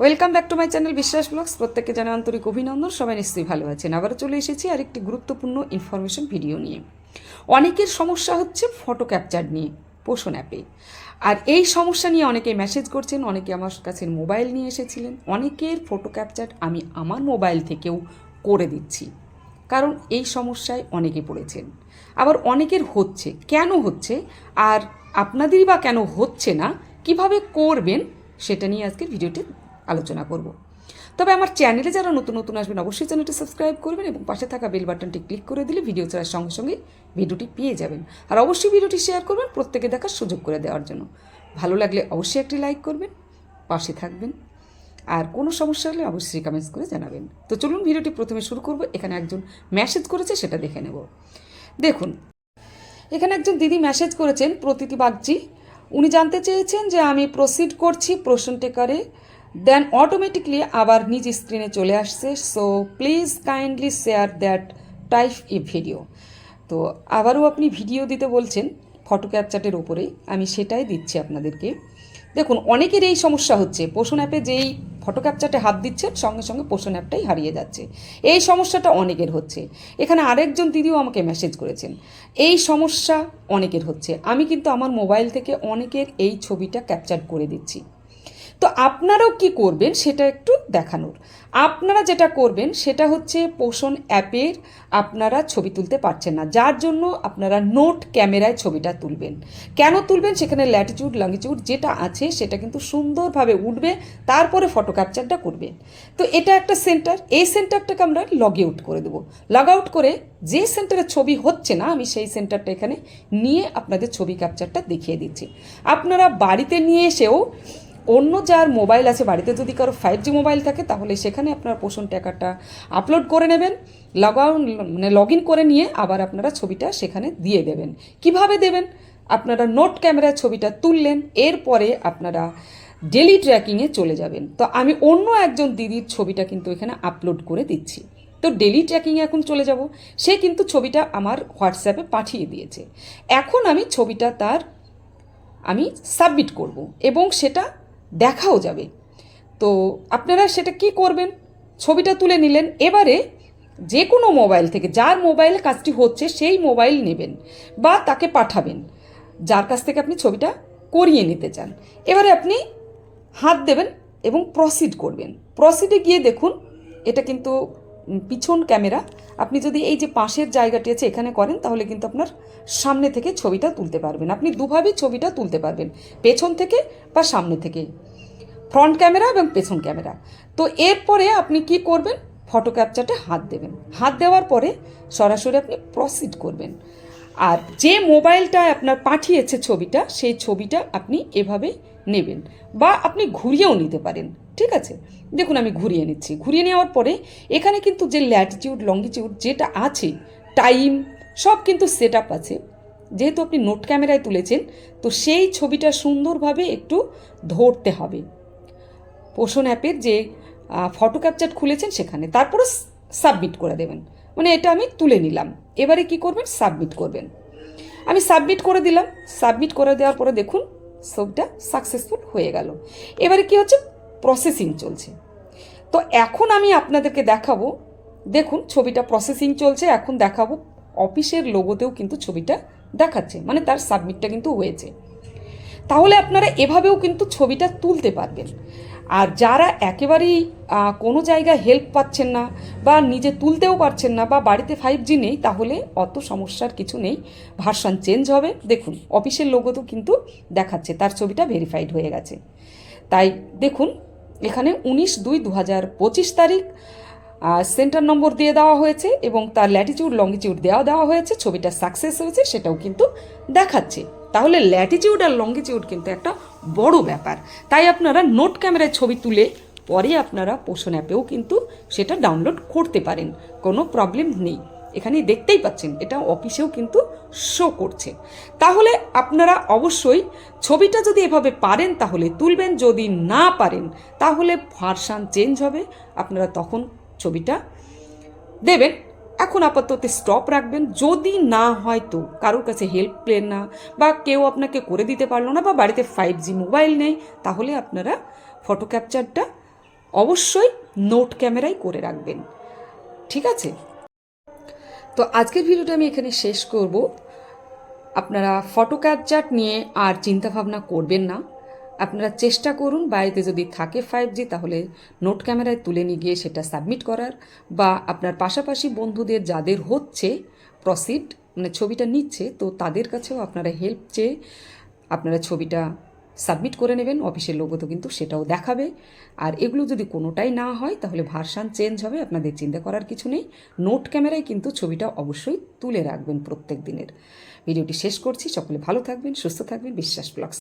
Welcome back to my channel Biswas vlogs প্রত্যেককে জানা আন্তরিক অভিনন্দন। সবাই নিশ্চয়ই ভালো আছেন। আবারও চলে এসেছি আরেকটি গুরুত্বপূর্ণ ইনফরমেশন ভিডিও নিয়ে। অনেকের সমস্যা হচ্ছে ফটো ক্যাপচার নিয়ে, পোষণ অ্যাপে আর এই সমস্যা নিয়ে অনেকে মেসেজ করছেন, অনেকে আমার কাছে মোবাইল নিয়ে এসেছিলেন। অনেকের ফটো ক্যাপচার আমি আমার মোবাইল থেকেও করে দিচ্ছি। কারণ এই সমস্যায় অনেকে পড়েছেন। আবার অনেকের হচ্ছে। কেন হচ্ছে? আর আপনাদেরই বা কেন হচ্ছে না? কীভাবে করবেন? সেটা নিয়ে আজকের ভিডিওটি আলোচনা করব। তবে আমার চ্যানেলে যারা নতুন নতুন আসবেন অবশ্যই চ্যানেলটি সাবস্ক্রাইব করবেন এবং পাশে থাকা বেল বাটনটি ক্লিক করে দিলে ভিডিও ছাড়ার সঙ্গে সঙ্গে ভিডিওটি পেয়ে যাবেন। আর অবশ্যই ভিডিওটি শেয়ার করবেন প্রত্যেকে দেখার সুযোগ করে দেওয়ার জন্য। ভালো লাগলে অবশ্যই একটি লাইক করবেন, পাশে থাকবেন। আর কোনো সমস্যা হলে অবশ্যই কমেন্টস করে জানাবেন। তো চলুন ভিডিওটি প্রথমে শুরু করব। এখানে একজন মেসেজ করেছে, সেটা দেখে নেব। দেখুন, এখানে একজন দিদি মেসেজ করেছেন, প্রতীতি বাগচি। উনি জানতে চেয়েছেন যে আমি প্রসিড করছি প্রশ্ন টেকারে দেন অটোমেটিকলি আবার নিজ স্ক্রিনে চলে আসছে। So please kindly share that type a video তো আবারও আপনি ভিডিও দিতে বলছেন ফটো ক্যাপচারের ওপরে আমি সেটাই দিচ্ছি আপনাদেরকে। দেখুন, অনেকের এই সমস্যা হচ্ছে। পোষণ অ্যাপে যেই ফটো ক্যাপচারটা হাত দিচ্ছেন সঙ্গে সঙ্গে পোষণ অ্যাপটাই হারিয়ে যাচ্ছে। এই সমস্যাটা অনেকের হচ্ছে। এখানে আরেকজন দিদিও আমাকে মেসেজ করেছেন। এই সমস্যা অনেকের হচ্ছে। আমি কিন্তু আমার মোবাইল থেকে অনেকের এই ছবিটা ক্যাপচার করে দিচ্ছি। তো আপনারাও কি করবেন সেটা একটু দেখানোর। আপনারা যেটা করবেন সেটা হচ্ছে পোষণ অ্যাপের আপনারা ছবি তুলতে পারছেন না। যার জন্য আপনারা নোট ক্যামেরায় ছবিটা তুলবেন। কেন তুলবেন? সেখানে ল্যাটিটিউড লঙ্গিটিউড যেটা আছে সেটা কিন্তু সুন্দরভাবে উঠবে, তারপরে ফটো ক্যাপচারটা করবেন। তো এটা একটা সেন্টার এই সেন্টারটাকে আমরা লগ আউট করে দেবো। লগ আউট করে যে সেন্টারে ছবি হচ্ছে না, আমি সেই সেন্টারটা এখানে নিয়ে আপনাদের ছবি ক্যাপচারটা দেখিয়ে দিচ্ছি। আপনারা বাড়িতে নিয়ে এসেও অন্য যার মোবাইল আছে, বাড়িতে যদি কারও ফাইভ জি মোবাইল থাকে, তাহলে সেখানে আপনার পোষণ ট্যাকারটা আপলোড করে নেবেন লগ মানে লগ ইন করে নিয়ে আবার আপনারা ছবিটা সেখানে দিয়ে দেবেন। কীভাবে দেবেন? আপনারা নোট ক্যামেরায় ছবিটা তুললেন, এরপরে আপনারা ডেলি ট্র্যাকিংয়ে চলে যাবেন। তো আমি অন্য একজন দিদির ছবিটা কিন্তু এখানে আপলোড করে দিচ্ছি। তো ডেলি ট্র্যাকিংয়ে এখন চলে যাব। সে কিন্তু ছবিটা আমার হোয়াটসঅ্যাপে পাঠিয়ে দিয়েছে। এখন আমি ছবিটা তার আমি সাবমিট করব এবং সেটা দেখাও যাবে। তো আপনারা সেটা কি করবেন? ছবিটা তুলে নিলেন। এবারে যে কোনো মোবাইল থেকে, যার মোবাইল কাজটি হচ্ছে সেই মোবাইল নেবেন বা তাকে পাঠাবেন। যার কাছ থেকে আপনি ছবিটা করিয়ে নিতে চান। এবারে আপনি হাত দেবেন এবং প্রসিড করবেন। প্রসিডে গিয়ে দেখুন, এটা কিন্তু পিছন ক্যামেরা, আপনি যদি এই যে পাশের জায়গাটি আছে এখানে করেন, তাহলে কিন্তু আপনার সামনে থেকে ছবিটা তুলতে পারবেন। আপনি দুভাবেই ছবিটা তুলতে পারবেন, পেছন থেকে বা সামনে থেকে। ফ্রন্ট ক্যামেরা এবং পেছন ক্যামেরা। তো এরপরে আপনি কি করবেন? ফটো ক্যাপচারটা হাত দেবেন। হাত দেওয়ার পরে সরাসরি আপনি প্রসিড করবেন। আর যে মোবাইলটা আপনার পাঠিয়েছে ছবিটা, সেই ছবিটা আপনি এভাবে নেবেন বা আপনি ঘুরিয়েও নিতে পারেন, ঠিক আছে? দেখুন, আমি ঘুরিয়ে নিচ্ছি। ঘুরিয়ে নেওয়ার পরে এখানে কিন্তু যে ল্যাটিটিউড লঙ্গিটিউড যেটা আছে টাইম সব কিন্তু সেট আপ আছে। যেহেতু আপনি নোট ক্যামেরায় তুলেছেন, তো সেই ছবিটা সুন্দরভাবে একটু ধরতে হবে। পোষণ অ্যাপের যে ফটো ক্যাপচার খুলেছেন সেখানে। তারপরে সাবমিট করে দেবেন। মানে এটা আমি তুলে নিলাম। এবারে কি করবেন? সাবমিট করবেন। আমি সাবমিট করে দিলাম। সাবমিট করে দেওয়ার পরে দেখুন, ছবিটা সাকসেসফুল হয়ে গেল। এবারে কি হচ্ছে? প্রসেসিং চলছে। তো এখন আমি আপনাদেরকে দেখাবো, দেখুন ছবিটা প্রসেসিং চলছে, এখন দেখাবো অফিসের লোগোতেও কিন্তু ছবিটা দেখাচ্ছে মানে তার সাবমিটটা কিন্তু হয়েছে। তাহলে আপনারা এভাবেও কিন্তু ছবিটা তুলতে পারবেন। আর যারা একেবারেই কোনো জায়গায় হেল্প পাচ্ছেন না বা নিজে তুলতেও পারছেন না বা বাড়িতে ফাইভ জি নেই, তাহলে অত সমস্যার কিছু নেই। ভার্সন চেঞ্জ হবে। দেখুন অফিসের লোগোতেও কিন্তু দেখাচ্ছে, তার ছবিটা ভেরিফাইড হয়ে গেছে। তাই দেখুন, এখানে উনিশ দুই দু হাজার পঁচিশ তারিখ সেন্টার নম্বর দিয়ে দেওয়া হয়েছে এবং তার ল্যাটিটিউড লঙ্গিটিউড দেওয়া দেওয়া হয়েছে। ছবিটা সাকসেস হয়েছে, সেটাও কিন্তু দেখাচ্ছে। তাহলে ল্যাটিটিউড আর লঙ্গিটিউড কিন্তু একটা বড় ব্যাপার। তাই আপনারা নোট ক্যামেরায় ছবি তুলে পরে আপনারা পোষণ অ্যাপেও কিন্তু সেটা ডাউনলোড করতে পারেন। কোনো প্রবলেম নেই। এখানে দেখতেই পাচ্ছেন, এটা অফিসেও কিন্তু শো করছে। তাহলে আপনারা অবশ্যই ছবিটা যদি এভাবে পারেন তাহলে তুলবেন, যদি না পারেন তাহলে ভার্সান চেঞ্জ হবে। আপনারা তখন ছবিটা দেবেন। এখন আপাতত স্টপ রাখবেন। যদি না হয় তো কারোর কাছে হেল্প পেলেন না বা কেউ আপনাকে করে দিতে পারল না বা বাড়িতে ফাইভ জি মোবাইল নেই, তাহলে আপনারা ফটো ক্যাপচারটা অবশ্যই নোট ক্যামেরাই করে রাখবেন। ঠিক আছে? তো আজকের ভিডিওটা আমি এখানে শেষ করব। আপনারা ফটো ক্যাপচার নিয়ে আর চিন্তা ভাবনা করবেন না। আপনারা চেষ্টা করুন বাড়িতে যদি থাকে ফাইভ জি তাহলে নোট ক্যামেরায় তুলে নিয়ে গিয়ে সেটা সাবমিট করার বা আপনার পাশাপাশি বন্ধুদের যাদের হচ্ছে প্রসিড মানে ছবিটা নিচ্ছে, তো তাদের কাছেও আপনারা হেল্প চেয়ে আপনারা ছবিটা সাবমিট করে নেবেন। অফিসের লোগো তো কিন্তু সেটাও দেখাবে। আর এগুলো যদি কোনোটাই না হয়, তাহলে ভার্সান চেঞ্জ হবে, আপনাদের চিন্তা করার কিছু নেই। নোট ক্যামেরায় কিন্তু ছবিটা অবশ্যই তুলে রাখবেন প্রত্যেক দিনের। ভিডিওটি শেষ করছি, সকলে ভালো থাকবেন, সুস্থ থাকবেন, বিশ্বাস ব্লগস।